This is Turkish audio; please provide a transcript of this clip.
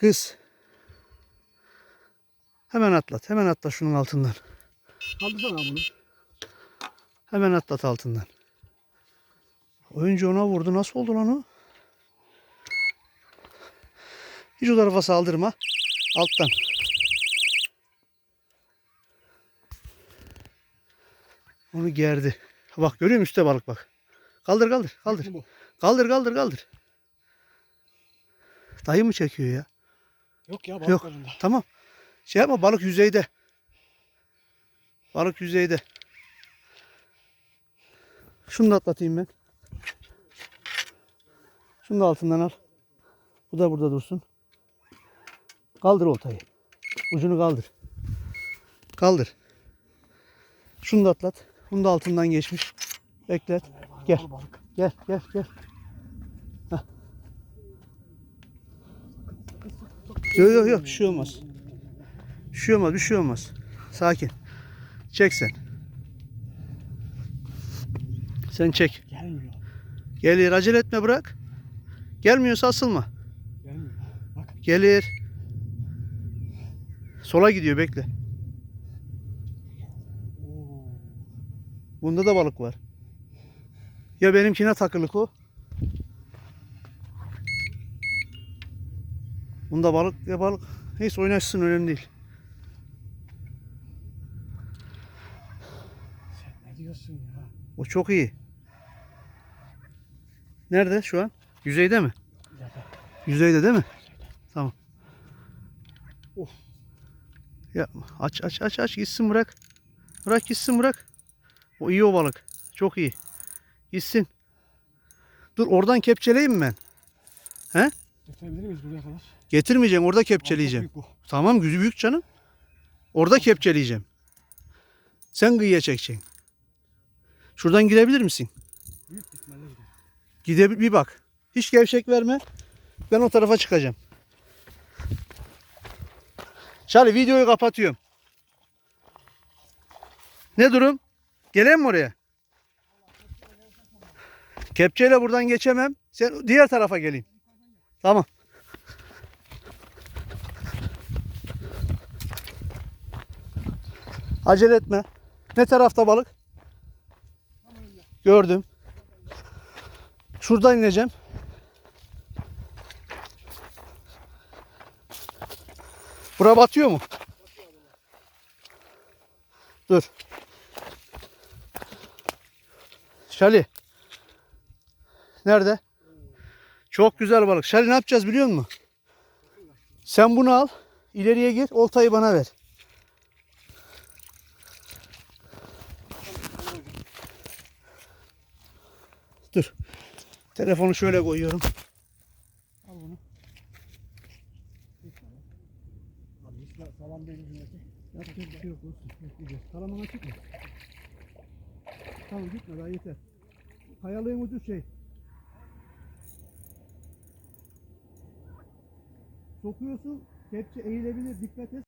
Kız. Hemen atlat. Hemen atla şunun altından. Kaldırsana bunu. Hemen atlat altından. Oyuncu ona vurdu. Nasıl oldu lan o? Hiç o tarafa saldırma. Alttan. Onu gerdi. Bak görüyor musun üstte balık bak. Kaldır kaldır kaldır. Kaldır kaldır kaldır. Dayı mı çekiyor ya? Yok ya Yok. balıklarında. Tamam. Şey yapma balık yüzeyde. Balık yüzeyde. Şunu da atlatayım ben. Şunu da altından al. Bu da burada dursun. Kaldır oltayı. Ucunu kaldır. Kaldır. Şunu da atlat. Bunu da altından geçmiş. Beklet. Gel. Balık. Gel gel gel. Yok yok yok bir şey olmaz. Bir şey olmaz bir şey olmaz. Sakin. Çek sen. Sen çek. Gelmiyor. Gelir acele etme bırak. Gelmiyorsa asılma. Gelmiyor. Bak. Gelir. Sola gidiyor bekle. Bunda da balık var. Ya benimkine takılık o. Bunda balık ya balık. Neyse oynaşsın önemli değil. Sen ne diyorsun ya? O çok iyi. Nerede şu an? Yüzeyde mi? Dakika. Yüzeyde değil mi? Tamam. Of. Yapma. Aç aç aç aç gitsin bırak. Bırak gitsin bırak. O iyi o balık. Çok iyi. Gitsin. Dur oradan kepçeleyeyim mi ben? He? Getirebilir miyiz buraya kadar? Getirmeyeceğim orada kepçeleyeceğim. büyük. Tamam gücü büyük canım. Orada kepçeleyeceğim. Sen kıyıya çekeceksin. Şuradan girebilir misin? Büyük ihtimalle gider. Gide bir bak. Hiç gevşek verme. Ben o tarafa çıkacağım. Charlie videoyu kapatıyorum. Ne durum? Geleyim mi oraya? Kepçeyle buradan geçemem. Sen diğer tarafa geleyim. Tamam. Acele etme. Ne tarafta balık? Gördüm. Şuradan ineceğim. Bura batıyor mu? Dur. Şali. Nerede? Çok güzel balık. Şali ne yapacağız biliyor musun? Sen bunu al. ileriye gir. Oltayı bana ver. Dur. Telefonu şöyle koyuyorum. Al bunu. Salam değil üstündeki. Yapacak bir şey yok. Bekleyeceğiz. Tamam gitme daha yeter. Kayalığın ucu şey. Sokuyorsun. Kepçe eğilebilir. Dikkat et.